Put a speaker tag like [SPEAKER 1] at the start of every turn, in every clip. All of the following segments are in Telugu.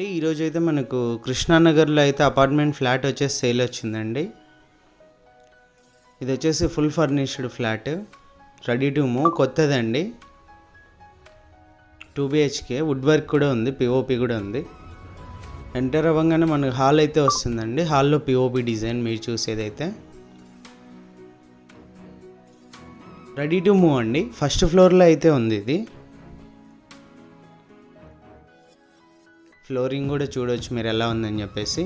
[SPEAKER 1] అండి ఈరోజు అయితే మనకు కృష్ణానగర్లో అయితే అపార్ట్మెంట్ ఫ్లాట్ వచ్చేసి సేల్ వచ్చిందండి. ఇది వచ్చేసి full furnished flat ready to move కొత్తదండి. Two BHK wood work కూడా ఉంది పిఓపి కూడా ఉంది. ఎంటర్ అవ్వగానే మనకు హాల్ అయితే వస్తుందండి హాల్లో పిఓపి డిజైన్ మీరు చూసేదైతే. రెడీ టు మూవ్ అండి ఫస్ట్ ఫ్లోర్లో అయితే ఉంది ఇది. ఫ్లోరింగ్ కూడా చూడవచ్చు మీరు ఎలా ఉందని చెప్పేసి.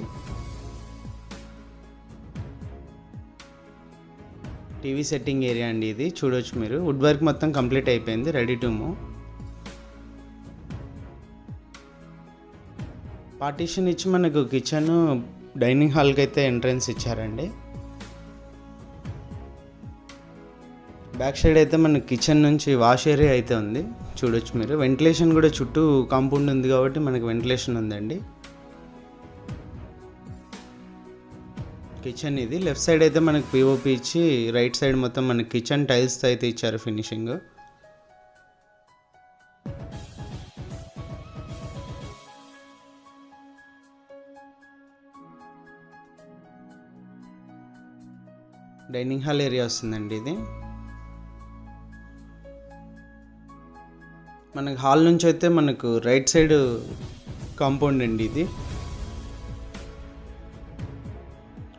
[SPEAKER 1] టీవీ సెట్టింగ్ ఏరియా అండి ఇది చూడవచ్చు మీరు. వుడ్ వర్క్ మొత్తం కంప్లీట్ అయిపోయింది రెడీ టు మూవ్. పార్టీషన్ ఇచ్చి మనకు కిచెన్ డైనింగ్ హాల్కి అయితే ఎంట్రన్స్ ఇచ్చారండి. బ్యాక్ సైడ్ అయితే మనకి కిచెన్ నుంచి వాష్ ఏరియా అయితే ఉంది. చూడొచ్చు మీరు. వెంటిలేషన్ కూడా చుట్టూ కాంపౌండ్ ఉంది కాబట్టి మనకి వెంటిలేషన్ ఉందండి. కిచెన్ ఇది. లెఫ్ట్ సైడ్ అయితే మనకి పిఓపి ఇచ్చి రైట్ సైడ్ మొత్తం మనకి కిచెన్ టైల్స్తో అయితే ఇచ్చారు ఫినిషింగ్. డైనింగ్ హాల్ ఏరియా వస్తుందండి ఇది. మనకు హాల్ నుంచి అయితే మనకు రైట్ సైడ్ కాంపౌండ్ అండి ఇది.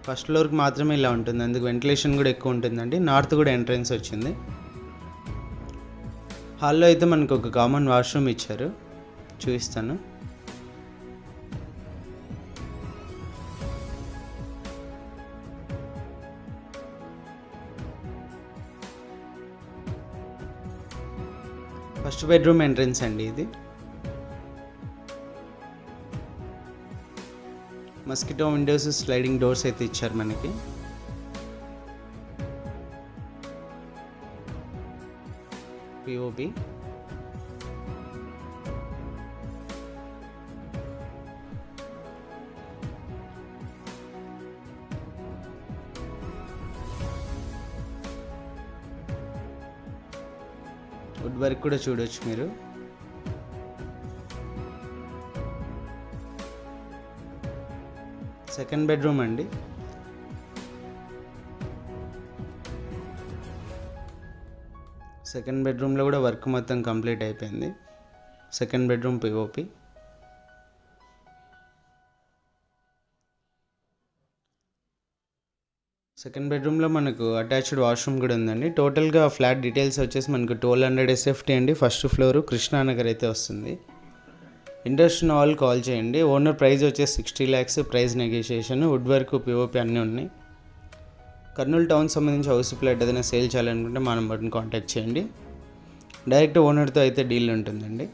[SPEAKER 1] ఫస్ట్ ఫ్లోర్కి మాత్రమే ఇలా ఉంటుంది. అందుకు వెంటిలేషన్ కూడా ఎక్కువ ఉంటుందండి. నార్త్ కూడా ఎంట్రన్స్ వచ్చింది. హాల్లో అయితే మనకు ఒక కామన్ వాష్రూమ్ ఇచ్చారు. చూపిస్తాను. ఫస్ట్ బెడ్రూమ్ ఎంట్రన్స్ అండి ఇది. మస్కిటో విండోస్ స్లైడింగ్ డోర్స్ అయితే ఇచ్చారు మనకి. పిఓపి వుడ్ వర్క్ కూడా చూడవచ్చు మీరు. సెకండ్ బెడ్రూమ్ అండి. సెకండ్ బెడ్రూమ్లో కూడా వర్క్ మొత్తం కంప్లీట్ అయిపోయింది. సెకండ్ బెడ్రూమ్ పిఓపి సెకండ్ బెడ్రూమ్లో మనకు అటాచ్డ్ వాష్రూమ్ కూడా ఉందండి. టోటల్గా ఫ్లాట్ డీటెయిల్స్ వచ్చేసి మనకు ట్వెల్వ్ హండ్రెడ్ ఎస్ఎఫ్టీ అండి. ఫస్ట్ ఫ్లోర్ కృష్ణానగర్ అయితే వస్తుంది. ఇంట్రెస్ట్ ఉన్న వాళ్ళు కాల్ చేయండి. ఓనర్ ప్రైస్ వచ్చేసి sixty lakhs. Price negotiation. Wood work POP అన్నీ ఉన్నాయి. కర్నూలు టౌన్ సంబంధించి హౌస్ ప్లాట్ ఏదైనా సేల్ చేయాలనుకుంటే మా నెంబర్ని కాంటాక్ట్ చేయండి. డైరెక్ట్ ఓనర్తో అయితే డీల్ ఉంటుందండి.